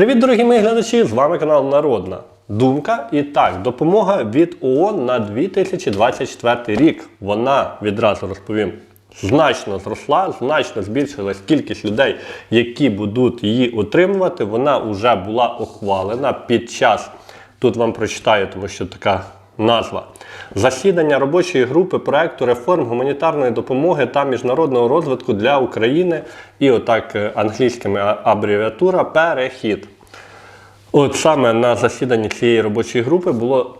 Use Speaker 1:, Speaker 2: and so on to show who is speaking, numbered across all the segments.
Speaker 1: Привіт, дорогі мої глядачі! З вами канал Народна Думка. І так, допомога від ООН на 2024 рік. Вона відразу розповім. Значно зросла, значно збільшилась кількість людей, які будуть її отримувати. Вона вже була ухвалена під час. Тут вам прочитаю, тому що така назва. Засідання робочої групи проекту реформ гуманітарної допомоги та міжнародного розвитку для України. І отак е, англійськими абревіатура перехід. От саме на засіданні цієї робочої групи було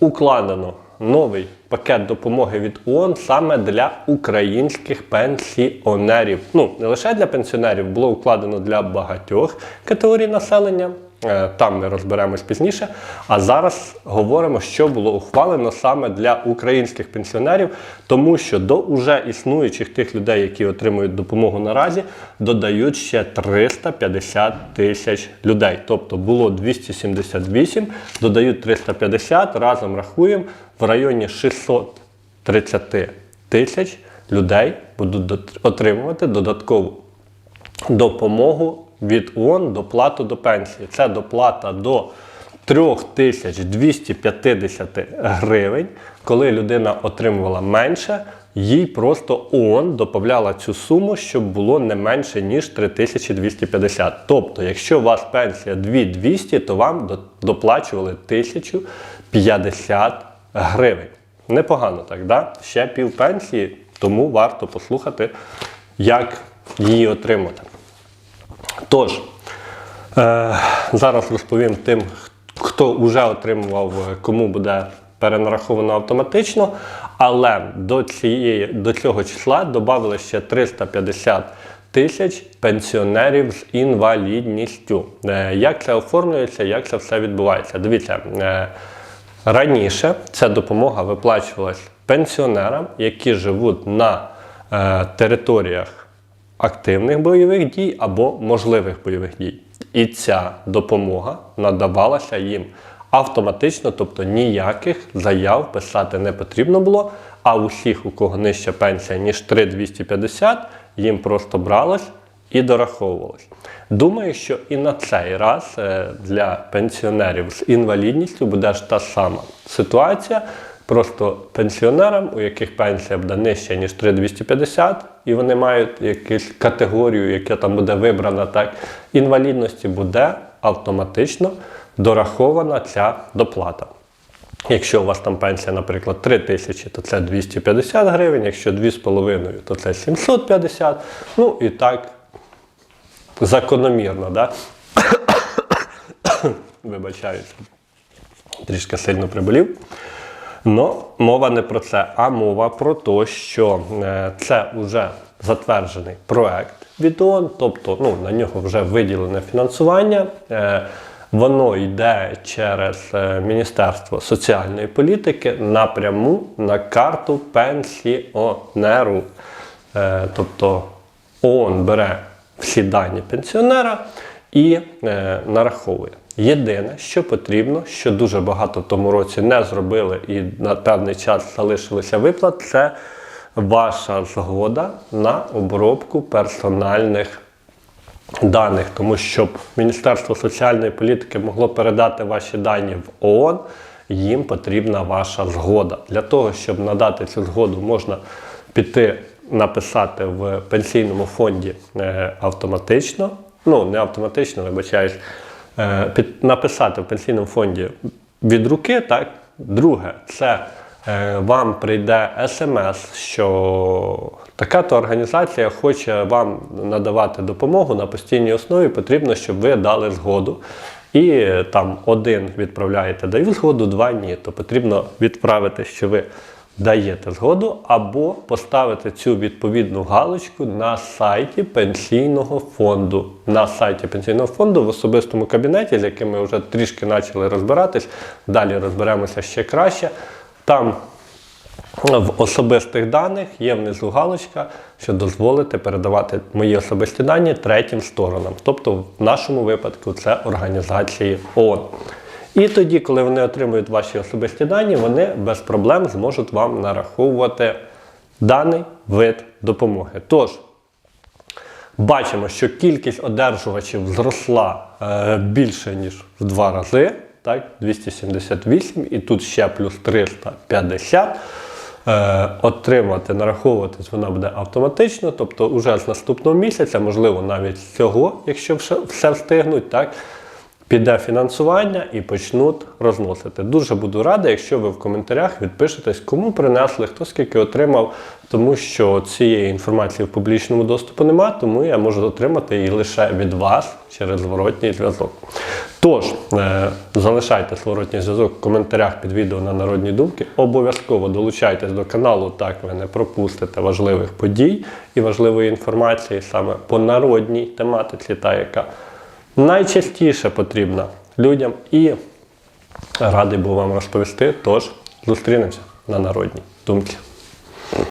Speaker 1: укладено новий пакет допомоги від ООН саме для українських пенсіонерів. Ну, не лише для пенсіонерів, було укладено для багатьох категорій населення. Е, Там ми розберемось пізніше. А зараз говоримо, що було ухвалено саме для українських пенсіонерів, тому що до уже існуючих тих людей, які отримують допомогу наразі, додають ще 350 тисяч людей. Тобто було 278, додають 350, разом рахуємо в районі 630 тисяч людей будуть отримувати додаткову допомогу від ООН доплату до пенсії. Це доплата до 3250 гривень. Коли людина отримувала менше, їй просто ООН додавала цю суму, щоб було не менше, ніж 3250. Тобто, якщо у вас пенсія 2200, то вам доплачували 1050 гривень. Непогано так, да? Ще пів пенсії, тому варто послухати, як її отримати. Тож, е, зараз розповім тим, хто вже отримував, е, кому буде перенараховано автоматично, але до, цієї, до цього числа додали ще 350 тисяч пенсіонерів з інвалідністю. Е, як це оформлюється, як це все відбувається? Дивіться. Раніше ця допомога виплачувалась пенсіонерам, які живуть на е, територіях активних бойових дій або можливих бойових дій. І ця допомога надавалася їм автоматично, тобто ніяких заяв писати не потрібно було. А усіх, у кого нижча пенсія, ніж 3250, їм просто бралось і дораховувалось. Думаю, що і на цей раз е, для пенсіонерів з інвалідністю буде ж та сама ситуація. Просто пенсіонерам, у яких пенсія буде нижча, ніж 3250, і вони мають якусь категорію, яка там буде вибрана так, інвалідності буде автоматично дорахована ця доплата. Якщо у вас там пенсія, наприклад, 3 тисячі, то це 250 гривень, якщо 2,5, то це 750. Ну і так закономірно, да? Вибачаюся, трішки сильно приболів. Но мова не про це, а мова про те, що е, це вже затверджений проект від ООН, тобто ну, на нього вже виділене фінансування. Е, Воно йде через е, Міністерство соціальної політики напряму на карту пенсіонеру. Тобто ООН бере всі дані пенсіонера і е, нараховує. Єдине, що потрібно, що дуже багато в тому році не зробили і на певний час залишилося виплат, це ваша згода на обробку персональних даних, тому щоб Міністерство соціальної політики могло передати ваші дані в ООН, їм потрібна ваша згода. Для того, щоб надати цю згоду, можна піти написати в пенсійному фонді е, автоматично. Ну, не автоматично, вибачаюсь, е, написати в пенсійному фонді від руки. Так? Друге, це е, вам прийде смс, що така-то організація хоче вам надавати допомогу на постійній основі, потрібно, щоб ви дали згоду. І там один відправляєте даю згоду, два ні. То потрібно відправити, що ви даєте згоду, або поставити цю відповідну галочку на сайті пенсійного фонду. На сайті пенсійного фонду в особистому кабінеті, з яким ми вже трішки почали розбиратись. Далі розберемося ще краще. Там в особистих даних є внизу галочка, що дозволите передавати мої особисті дані третім сторонам. Тобто, в нашому випадку це організації ООН. І тоді, коли вони отримують ваші особисті дані, вони без проблем зможуть вам нараховувати даний вид допомоги. Тож, Бачимо, що кількість одержувачів зросла е, більше, ніж в два рази. Так, 278, і тут ще плюс 350. Е, отримати, нараховуватись вона буде автоматично, тобто вже з наступного місяця, можливо, навіть з цього, якщо все встигнуть, так, піде фінансування і почнуть розносити. Дуже буду радий, якщо ви в коментарях відпишетесь, кому принесли, хто скільки отримав, тому що цієї інформації в публічному доступу немає, тому я можу отримати її лише від вас через зворотній зв'язок. Тож, е, залишайте зворотній зв'язок в коментарях під відео на народні думки. Обов'язково долучайтесь до каналу, так ви не пропустите важливих подій і важливої інформації саме по народній тематиці, та яка найчастіше потрібна людям. І радий був вам розповісти. Тож зустрінемося на народній думці.